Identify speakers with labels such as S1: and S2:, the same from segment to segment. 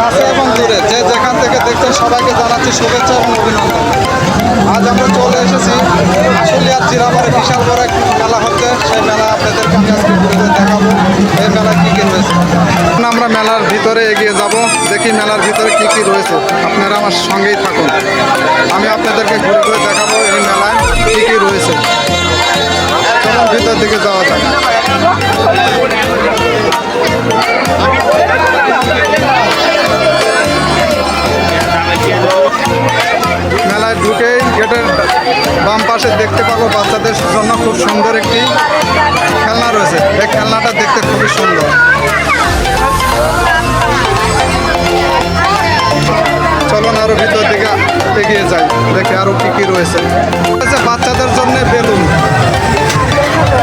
S1: কাছে এবং দূরে। যে যেখান থেকে দেখছেন, সবাইকে জানাচ্ছি শুভেচ্ছা এবং অভিনন্দন। আজ আমরা চলে এসেছি আশুলিয়ার জিরাবারে বিশাল বড় এক মেলা হচ্ছে। সেই মেলা আপনাদেরকে আমি আজকে ঘুরে দেখাবো। এই মেলা কী কী রয়েছে? আমরা মেলার ভিতরে এগিয়ে যাব। দেখি মেলার ভিতরে কী কী রয়েছে। আপনারা আমার সঙ্গেই থাকুন। আমি আপনাদেরকে ঘুরে ঘুরে দেখাবো এই মেলায় কী কী রয়েছে। ভিতর দিকে যাওয়া দেখতে পাবো বাচ্চাদের জন্য খুব সুন্দর একটি খেলনা রয়েছে। এই খেলনাটা দেখতে খুবই সুন্দর। চলুন আরও ভিতর দিকে এগিয়ে যাই, দেখে আরও কি কি রয়েছে। বাচ্চাদের জন্য বেলুন।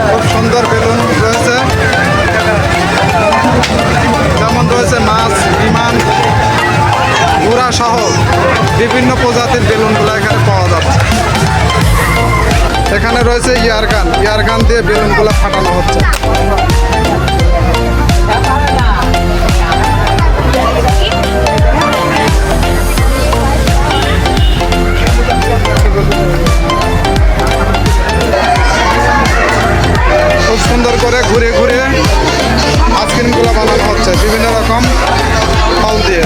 S1: খুব সুন্দর বেলুন রয়েছে। এখানে রয়েছে ইয়ার গান। ইয়ার গান দিয়ে বেলুনগুলো ফাটানো হচ্ছে। খুব সুন্দর করে ঘুরে ঘুরে আইসক্রিমগুলো বানানো হচ্ছে। বিভিন্ন রকম ফল দিয়ে।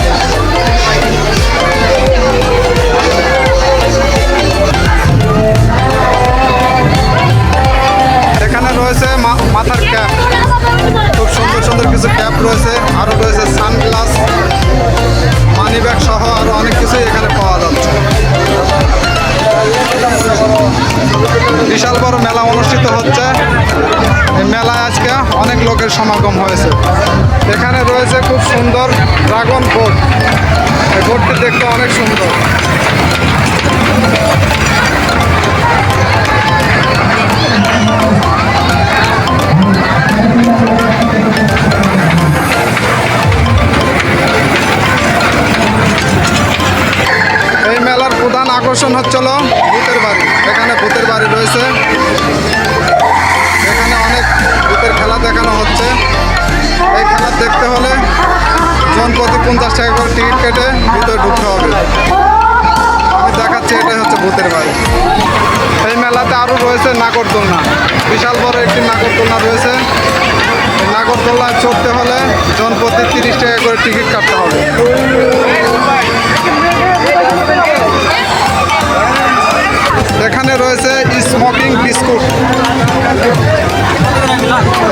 S1: আরও রয়েছে সানগ্লাস মানি ব্যাগ সহ আরও অনেক কিছুই এখানে পাওয়া যাচ্ছে। বিশাল বড় মেলা অনুষ্ঠিত হচ্ছে। এই মেলায় আজকে অনেক লোকের সমাগম হয়েছে। এখানে রয়েছে খুব সুন্দর ড্রাগন বোট। এই বোটটি দেখতে অনেক সুন্দর। আকর্ষণ হচ্ছিল ভূতের বাড়ি। এখানে ভূতের বাড়ি রয়েছে। এখানে অনেক ভূতের খেলা দেখানো হচ্ছে। এই খেলা দেখতে হলে জন প্রতি পঞ্চাশ টাকা করে টিকিট কেটে ভিতরে ঢুকতে হবে। আমি দেখাচ্ছি, এটাই হচ্ছে ভূতের বাড়ি। এই মেলাতে আরও রয়েছে নাগরদোলনা। বিশাল বড় একটি নাগরদোলনা রয়েছে। এই নাগরদোলনায় চড়তে হলে জন প্রতি তিরিশ টাকা করে টিকিট কাটতে হবে। এখানে রয়েছে স্মোকিং বিস্কুট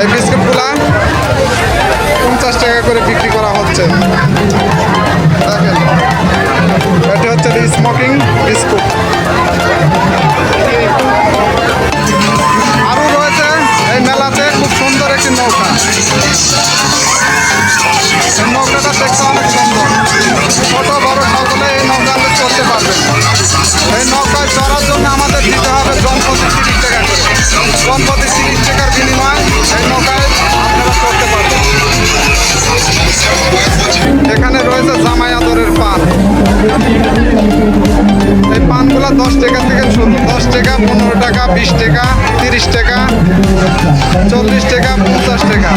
S1: এই বিস্কুটগুলা পঞ্চাশ টাকা করে বিক্রি করা হচ্ছে। দেখেন, এটি হচ্ছে স্মোকিং বিস্কুট টাকা, পনেরো টাকা, বিশ টাকা, তিরিশ টাকা, চল্লিশ টাকা, পঞ্চাশ টাকা।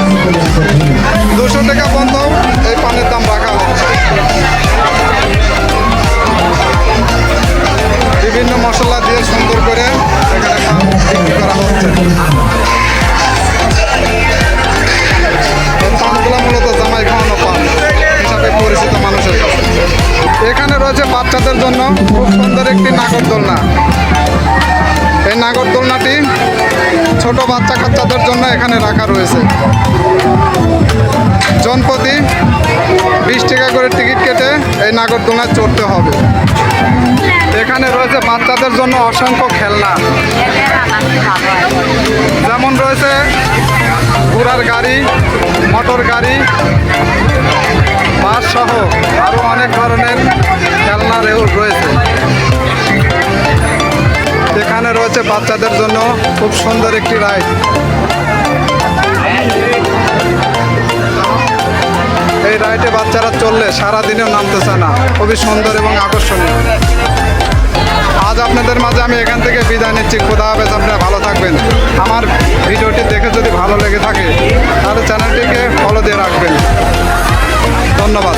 S1: দুশো টাকা বন্ধ, এই পানের দাম রাখা। জন্য এখানে রাখা রয়েছে। জনপ্রতি বিশ টাকা করে টিকিট কেটে এই নাগরদোলনায় চড়তে হবে। এখানে রয়েছে বাচ্চাদের জন্য অসংখ্য খেলনা। যেমন রয়েছে ঘোড়ার গাড়ি, মোটর গাড়ি, বাস সহ আরও অনেক ধরনের খেলনা রয়েছে। এখানে রয়েছে বাচ্চাদের জন্য খুব সুন্দর একটি রাইড। রাইডে বাচ্চারা চললে সারাদিনেও চায় না। খুবই সুন্দর এবং আকর্ষণীয়। আজ আপনাদের মাঝে আমি এখান থেকে বিদায় নিচ্ছি। খোদা হাফেজ, আপনারা ভালো থাকবেন। আমার ভিডিওটি দেখে যদি ভালো লেগে থাকে, তাহলে চ্যানেলটিকে ফলো দিয়ে রাখবেন। ধন্যবাদ।